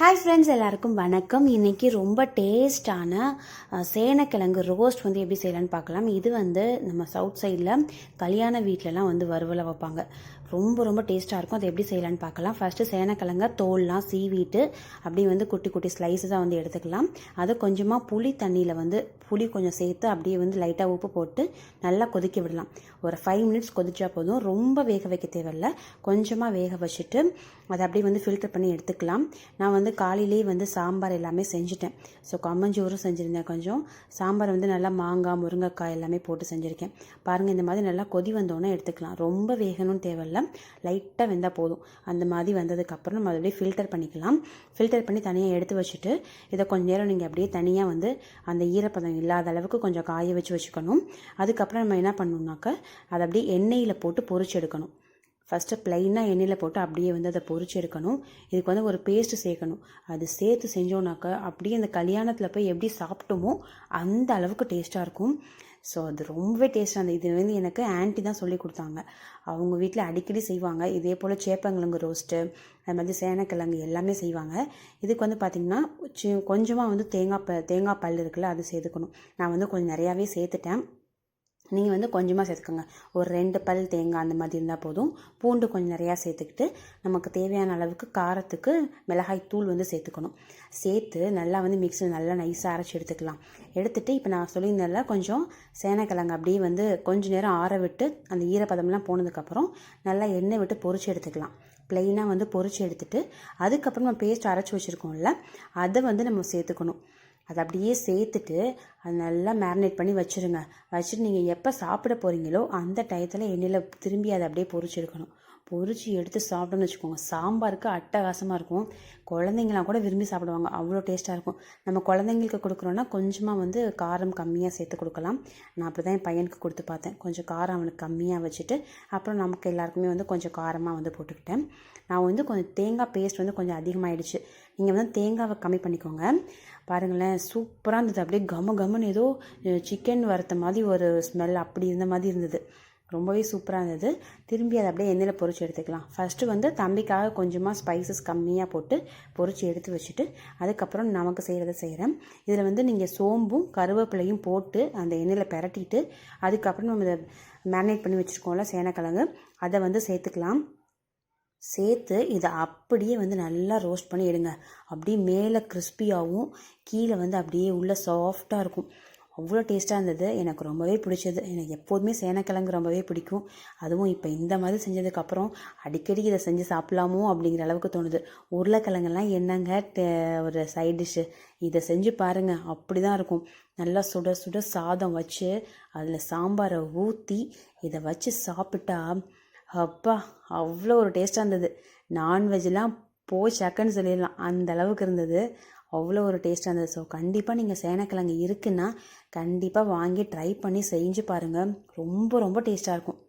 Hi friends எல்லாருக்கும் வணக்கம். இன்னைக்கு ரொம்ப டேஸ்டான சேனக்கிழங்கு ரோஸ்ட் வந்து எப்படி செய்யலான்னு பார்க்கலாம். இது வந்து நம்ம சவுத் சைடில் கல்யாண வீட்டிலலாம் வந்து வறுவலை வைப்பாங்க. ரொம்ப ரொம்ப டேஸ்ட்டாக இருக்கும். அதை எப்படி செய்யலான்னு பார்க்கலாம். ஃபஸ்ட்டு சேனக்கிழங்க தோல்லாம் சீவிட்டு அப்படியே வந்து குட்டி குட்டி ஸ்லைஸஸாக வந்து எடுத்துக்கலாம். அதை கொஞ்சமாக புளி தண்ணியில் வந்து புளி கொஞ்சம் சேர்த்து அப்படியே வந்து லைட்டாக உப்பு போட்டு நல்லா கொதிக்க விடலாம். ஒரு ஃபைவ் மினிட்ஸ் கொதிச்சா போதும். ரொம்ப வேக வைக்க தேவையில்ல. கொஞ்சமாக வேக வச்சுட்டு அதை அப்படியே வந்து ஃபில்டர் பண்ணி எடுத்துக்கலாம். நான் வந்து காலையிலேயே வந்து சாம்பார் எல்லாமே செஞ்சுட்டேன். ஸோ கம்மஞ்சோறும் செஞ்சுருந்தேன் கொஞ்சம். சாம்பார் வந்து நல்லா மாங்காய் முருங்கைக்காய் எல்லாமே போட்டு செஞ்சுருக்கேன். பாருங்கள் இந்த மாதிரி நல்லா கொதி வந்தோன்னே எடுத்துக்கலாம். ரொம்ப வேகணும்னு தேவையில்ல. லைட்டாக வெந்தால் போதும். அந்த மாதிரி வந்ததுக்கப்புறம் நம்ம அப்படியே ஃபில்டர் பண்ணிக்கலாம். ஃபில்டர் பண்ணி தனியாக எடுத்து வச்சுட்டு இதை கொஞ்சம் நேரம் நீங்கள் அப்படியே தனியாக வந்து அந்த ஈரப்பதம் இல்லாத அளவுக்கு கொஞ்சம் காய வச்சு வச்சுக்கணும். அதுக்கப்புறம் நம்ம என்ன பண்ணணும்னாக்க அதை அப்படியே எண்ணெயில் போட்டு பொறிச்சு எடுக்கணும். ஃபஸ்ட்டு ப்ளைனாக எண்ணெயில் போட்டு அப்படியே வந்து அதை பொறிச்சு எடுக்கணும். இதுக்கு வந்து ஒரு பேஸ்ட்டு சேர்க்கணும். அது சேர்த்து செஞ்சோன்னாக்க அப்படியே அந்த கல்யாணத்தில் போய் எப்படி சாப்பிட்டோமோ அந்த அளவுக்கு டேஸ்ட்டாக இருக்கும். ஸோ அது ரொம்பவே டேஸ்ட்டாக இருந்தது. இது வந்து எனக்கு ஆன்ட்டி தான் சொல்லி கொடுத்தாங்க. அவங்க வீட்டில் அடிக்கடி செய்வாங்க. இதே போல் சேப்பங்கிழங்கு ரோஸ்ட்டு அது மாதிரி சேனக்கிழங்கு எல்லாமே செய்வாங்க. இதுக்கு வந்து பார்த்திங்கன்னா கொஞ்சமாக வந்து தேங்காய் ப தேங்காய் பல் இருக்குல்ல அது சேர்த்துக்கணும். நான் வந்து கொஞ்சம் நிறையாவே சேர்த்துட்டேன். நீங்கள் வந்து கொஞ்சமாக சேர்த்துக்கோங்க. ஒரு ரெண்டு பல் தேங்காய் அந்த மாதிரி இருந்தால் போதும். பூண்டு கொஞ்சம் நிறையா சேர்த்துக்கிட்டு நமக்கு தேவையான அளவுக்கு காரத்துக்கு மிளகாய் தூள் வந்து சேர்த்துக்கணும். சேர்த்து நல்லா வந்து மிக்ஸில் நல்லா நைஸாக அரைச்சி எடுத்துக்கலாம். எடுத்துகிட்டு இப்போ நான் சொல்லியிருந்தெல்லாம் கொஞ்சம் சேனைக்கிழங்கு அப்படியே வந்து கொஞ்ச நேரம் ஆற விட்டு அந்த ஈரப்பதம்லாம் போனதுக்கப்புறம் நல்லா எண்ணெய் விட்டு பொரிச்சு எடுத்துக்கலாம். ப்ளெயினாக வந்து பொறிச்சு எடுத்துகிட்டு அதுக்கப்புறம் நம்ம பேஸ்ட் அரைச்சி வச்சுருக்கோம்ல அதை வந்து நம்ம சேர்த்துக்கணும். அதை அப்படியே சேர்த்துட்டு அது நல்லா மேரினேட் பண்ணி வச்சுருங்க. வச்சுட்டு நீங்கள் எப்போ சாப்பிட போகிறீங்களோ அந்த டயத்தில் எண்ணெயில் திரும்பி அதை அப்படியே பொறிச்சிருக்கணும் பொரிச்சு எடுத்து சாப்பிட்டோம்னு வச்சுக்கோங்க. சாம்பாருக்கு அட்டகாசமாக இருக்கும். குழந்தைங்களாம் கூட விரும்பி சாப்பிடுவாங்க. அவ்வளோ டேஸ்ட்டாக இருக்கும். நம்ம குழந்தைங்களுக்கு கொடுக்குறோன்னா கொஞ்சமாக வந்து காரம் கம்மியாக சேர்த்து கொடுக்கலாம். நான் அப்படி தான் என் பையனுக்கு கொடுத்து பார்த்தேன். கொஞ்சம் காரம் அவனுக்கு கம்மியாக வச்சுட்டு அப்புறம் நமக்கு எல்லாருக்குமே வந்து கொஞ்சம் காரமாக வந்து போட்டுக்கிட்டேன். நான் வந்து கொஞ்சம் தேங்காய் பேஸ்ட் வந்து கொஞ்சம் அதிகமாகிடுச்சு நீங்கள் வந்து தேங்காவை கம்மி பண்ணிக்கோங்க. பாருங்களேன் சூப்பராக இருந்தது. அப்படியே கம கமன்னு ஏதோ சிக்கன் வறுத்த மாதிரி ஒரு ஸ்மெல் அப்படி இருந்த மாதிரி இருந்தது. ரொம்பவே சூப்பராக இருந்தது. திரும்பி அதை அப்படியே எண்ணெயில் பொறிச்சு எடுத்துக்கலாம். ஃபஸ்ட்டு வந்து தம்பிக்காக கொஞ்சமாக ஸ்பைசஸ் கம்மியாக போட்டு பொரிச்சு எடுத்து வச்சுட்டு அதுக்கப்புறம் நமக்கு செய்கிறத செய்கிறேன் இதில் வந்து நீங்கள் சோம்பும் கருவேப்பிலையும் போட்டு அந்த எண்ணெயில் பரட்டிட்டு அதுக்கப்புறம் நம்ம இதை மேரினேட் பண்ணி வச்சுருக்கோம்ல சேனக்கிழங்கு அதை வந்து சேர்த்துக்கலாம். சேர்த்து இதை அப்படியே வந்து நல்லா ரோஸ்ட் பண்ணி எடுங்க. அப்படியே மேலே கிறிஸ்பியாகவும் கீழே வந்து அப்படியே உள்ள சாஃப்டாக இருக்கும். அவ்வளோ டேஸ்ட்டாக இருந்தது. எனக்கு ரொம்பவே பிடிச்சது. எனக்கு எப்போதுமே சேனக்கிழங்கு ரொம்பவே பிடிக்கும். அதுவும் இப்போ இந்த மாதிரி செஞ்சதுக்கப்புறம் அடிக்கடி இதை செஞ்சு சாப்பிட்லாமோ அப்படிங்கிற அளவுக்கு தோணுது. உருளைக்கிழங்கெல்லாம் என்னங்க டே- ஒரு சைட் டிஷ்ஷு இதை செஞ்சு பாருங்கள் அப்படி தான் இருக்கும். நல்லா சுட சுட சாதம் வச்சு அதில் சாம்பாரை ஊற்றி இதை வச்சு சாப்பிட்டா அப்பா அவ்வளோ ஒரு டேஸ்ட்டாக இருந்தது. நான்வெஜ்லாம் போய் சக்கன்னு சொல்லிடலாம். அந்த அளவுக்கு இருந்தது. அவ்வளோ ஒரு டேஸ்ட்டாக இருந்தது. ஸோ கண்டிப்பாக நீங்கள் சேனக்கிழங்கு இருக்குன்னா கண்டிப்பாக வாங்கி ட்ரை பண்ணி செஞ்சு பாருங்கள் ரொம்ப ரொம்ப டேஸ்ட்டாக இருக்கும்.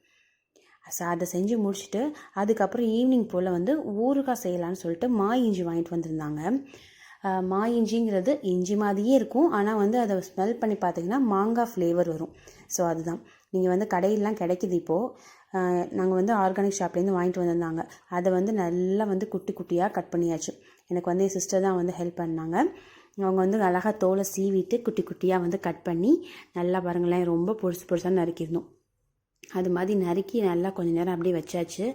ஸோ அதை செஞ்சு முடிச்சுட்டு அதுக்கப்புறம் ஈவினிங் போல் வந்து ஊறுகாய் செய்யலான்னு சொல்லிட்டு மா இஞ்சி வாங்கிட்டு வந்திருந்தாங்க. மா இஞ்சிங்கிறது இஞ்சி மாதிரியே இருக்கும். ஆனால் வந்து அதை ஸ்மெல் பண்ணி பார்த்தீங்கன்னா மாங்காய் ஃப்ளேவர் வரும். ஸோ அதுதான். நீங்கள் வந்து கடையிலலாம் கிடைக்குது இப்போது நாங்கள் வந்து ஆர்கானிக் ஷாப்லேருந்து வாங்கிட்டு வந்திருந்தாங்க. அதை வந்து நல்லா வந்து குட்டி குட்டியாக கட் பண்ணியாச்சு. எனக்கு வந்து என் சிஸ்டர் தான் வந்து ஹெல்ப் பண்ணாங்க. அவங்க வந்து அழகாக தோலை சீவிட்டு குட்டி குட்டியாக வந்து கட் பண்ணி நல்லா பாருங்களேன் ரொம்ப பொருசு பொருசாக நறுக்கிடணும் அது மாதிரி நறுக்கி நல்லா கொஞ்ச நேரம் அப்படியே வச்சாச்சு.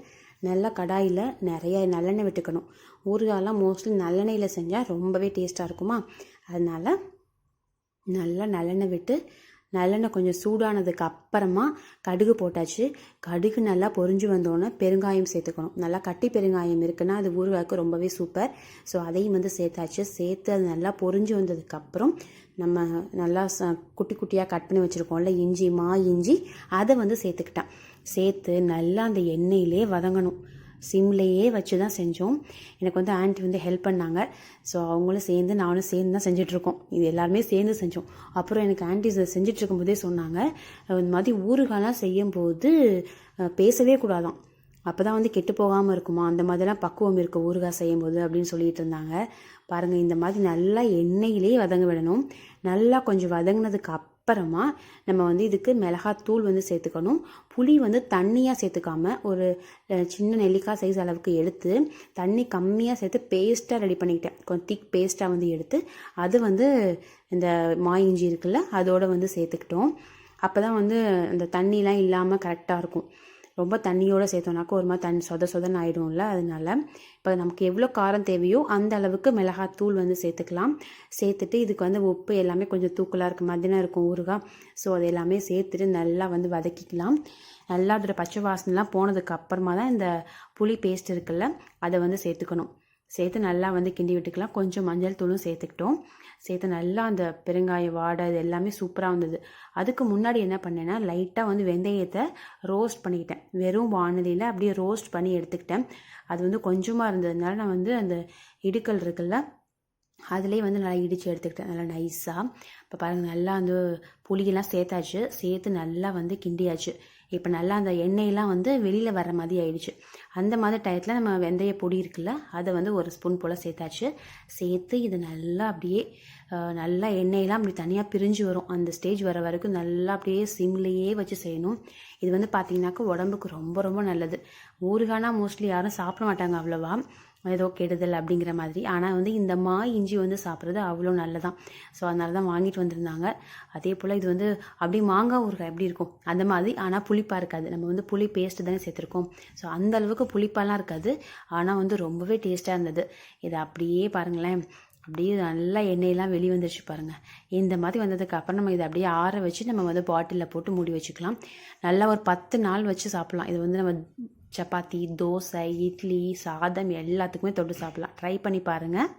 நல்லா கடாயில் நிறைய நல்லெண்ணெய் விட்டுக்கணும். ஊறுகாலாம் மோஸ்ட்லி நல்லெண்ணெயில் செஞ்சால் ரொம்பவே டேஸ்ட்டாக இருக்குமா? அதனால் நல்லா நல்லெண்ணெய் விட்டு நல்லெண்ணெய் கொஞ்சம் சூடானதுக்கு அப்புறமா கடுகு போட்டாச்சு. கடுகு நல்லா பொரிஞ்சு வந்தோடனே பெருங்காயம் சேர்த்துக்கணும். நல்லா கட்டி பெருங்காயம் இருக்குன்னா அது ஊறுகாய்க்கு ரொம்பவே சூப்பர் ஸோ அதையும் வந்து சேர்த்தாச்சு. சேர்த்து அது நல்லா பொரிஞ்சு வந்ததுக்கப்புறம் நம்ம நல்லா ச குட்டி குட்டியாக கட் பண்ணி வச்சுருக்கோம்ல இஞ்சி மா இஞ்சி அதை வந்து சேர்த்துக்கிட்டேன். சேர்த்து நல்லா அந்த எண்ணெயிலே வதங்கணும். சிம்லேயே வச்சு தான் செஞ்சோம். எனக்கு வந்து ஆண்டி வந்து ஹெல்ப் பண்ணாங்க. ஸோ அவங்களும் சேர்ந்து நானும் சேர்ந்து தான் செஞ்சிட்ருக்கோம் இது எல்லாருமே சேர்ந்து செஞ்சோம். அப்புறம் எனக்கு ஆண்டி இதை போதே சொன்னாங்க. இந்த மாதிரி ஊறுகாலாம் செய்யும்போது பேசவே கூடாதான். அப்போ தான் வந்து கெட்டு போகாமல் இருக்குமா? அந்த மாதிரிலாம் பக்குவம் இருக்குது ஊறுகாய் செய்யும்போது அப்படின்னு சொல்லிட்டு இருந்தாங்க. பாருங்கள் இந்த மாதிரி நல்லா எண்ணெயிலே வதங்க விடணும். நல்லா கொஞ்சம் வதங்கினதுக்கு அப்புறம் அப்புறமா நம்ம வந்து இதுக்கு மிளகாத்தூள் வந்து சேர்த்துக்கணும். புளி வந்து தண்ணியாக சேர்த்துக்காம ஒரு சின்ன நெல்லிக்காய் சைஸ் அளவுக்கு எடுத்து தண்ணி கம்மியாக சேர்த்து பேஸ்ட்டாக ரெடி பண்ணிக்கிட்டேன். கொஞ்சம் திக் பேஸ்ட்டாக வந்து எடுத்து அது வந்து இந்த மாய் இஞ்சி இருக்குல்ல அதோட வந்து சேர்த்துக்கிட்டோம். அப்போ தான் வந்து அந்த தண்ணிலாம் இல்லாமல் கரெக்டாக இருக்கும். ரொம்ப தண்ணியோடு சேர்த்தோம்னாக்கா ஒரு மாதிரி தண்ணி சொத சொதன்னு ஆயிடும்ல அதனால. இப்போ நமக்கு எவ்வளோ காரம் தேவையோ அந்த அளவுக்கு மிளகாத்தூள் வந்து சேர்த்துக்கலாம். சேர்த்துட்டு இதுக்கு வந்து உப்பு எல்லாமே கொஞ்சம் தூக்கலாக இருக்க மாதிரி தான் இருக்கும் ஊறுகாய் ஸோ அது எல்லாமே சேர்த்துட்டு நல்லா வந்து வதக்கிக்கலாம். நல்லா அதோட பச்சை வாசனைலாம் போனதுக்கு அப்புறமா தான் இந்த புளி பேஸ்ட் இருக்குல்ல அதை வந்து சேர்த்துக்கணும். சேர்த்து நல்லா வந்து கிண்டி விட்டுக்கலாம். கொஞ்சம் மஞ்சள் தூளும் சேர்த்துக்கிட்டோம். சேர்த்து நல்லா அந்த பெருங்காய வாடை இது எல்லாமே சூப்பராக வந்தது. அதுக்கு முன்னாடி என்ன பண்ணேன்னா லைட்டாக வந்து வெந்தயத்தை ரோஸ்ட் பண்ணிக்கிட்டேன். வெறும் வானலியில் அப்படியே ரோஸ்ட் பண்ணி எடுத்துக்கிட்டேன். அது வந்து கொஞ்சமாக இருந்ததுனால நான் வந்து அந்த இடுக்கல் இருக்குல்ல அதுலேயே வந்து நல்லா இடித்து எடுத்துக்கிட்டேன். நல்லா நைஸாக இப்போ பாருங்கள் நல்லா அந்த புளியெல்லாம் சேர்த்தாச்சு. சேர்த்து நல்லா வந்து கிண்டியாச்சு. இப்போ நல்லா அந்த எண்ணெயெல்லாம் வந்து வெளியில் வர மாதிரி ஆயிடுச்சு. அந்த மாதிரி டயத்தில் நம்ம வெந்தய பொடி இருக்குல்ல அதை வந்து ஒரு ஸ்பூன் போல் சேர்த்தாச்சு. சேர்த்து இது நல்லா அப்படியே நல்லா எண்ணெயெல்லாம் அப்படி தனியாக பிரிஞ்சு வரும். அந்த ஸ்டேஜ் வர வரைக்கும் நல்லா அப்படியே சிம்லேயே வச்சு செய்யணும். இது வந்து பார்த்திங்கனாக்கா உடம்புக்கு ரொம்ப ரொம்ப நல்லது. ஊறுகானா மோஸ்ட்லி யாரும் சாப்பிட மாட்டாங்க அவ்வளோவா. ஏதோ கெடுதல் அப்படிங்கிற மாதிரி. ஆனால் வந்து இந்த மா இஞ்சி வந்து சாப்பிட்றது அவ்வளோ நல்லதான். ஸோ அதனால தான் வாங்கிட்டு வந்திருந்தாங்க. அதே போல் இது வந்து அப்படியே மாங்காய் ஊறுகாய் எப்படி இருக்கும்? அந்த மாதிரி. ஆனால் புளிப்பாக இருக்காது. நம்ம வந்து புளி பேஸ்ட்டு தானே சேர்த்துருக்கோம். ஸோ அந்த அளவுக்கு புளிப்பாலாம் இருக்காது. ஆனால் வந்து ரொம்பவே டேஸ்ட்டாக இருந்தது. இதை அப்படியே பாருங்களேன். அப்படியே நல்லா எண்ணெயெல்லாம் வெளியே வந்துருச்சு பாருங்கள் இந்த மாதிரி வந்ததுக்கு அப்புறம் நம்ம இதை அப்படியே ஆற வச்சு நம்ம வந்து பாட்டிலில் போட்டு மூடி வச்சுக்கலாம். நல்லா ஒரு பத்து நாள் வச்சு சாப்பிட்லாம். இது வந்து நம்ம சப்பாத்தி தோசை இட்லி சாதம் எல்லாத்துக்குமே தொட்டு சாப்பிட்லாம். ட்ரை பண்ணி பாருங்கள்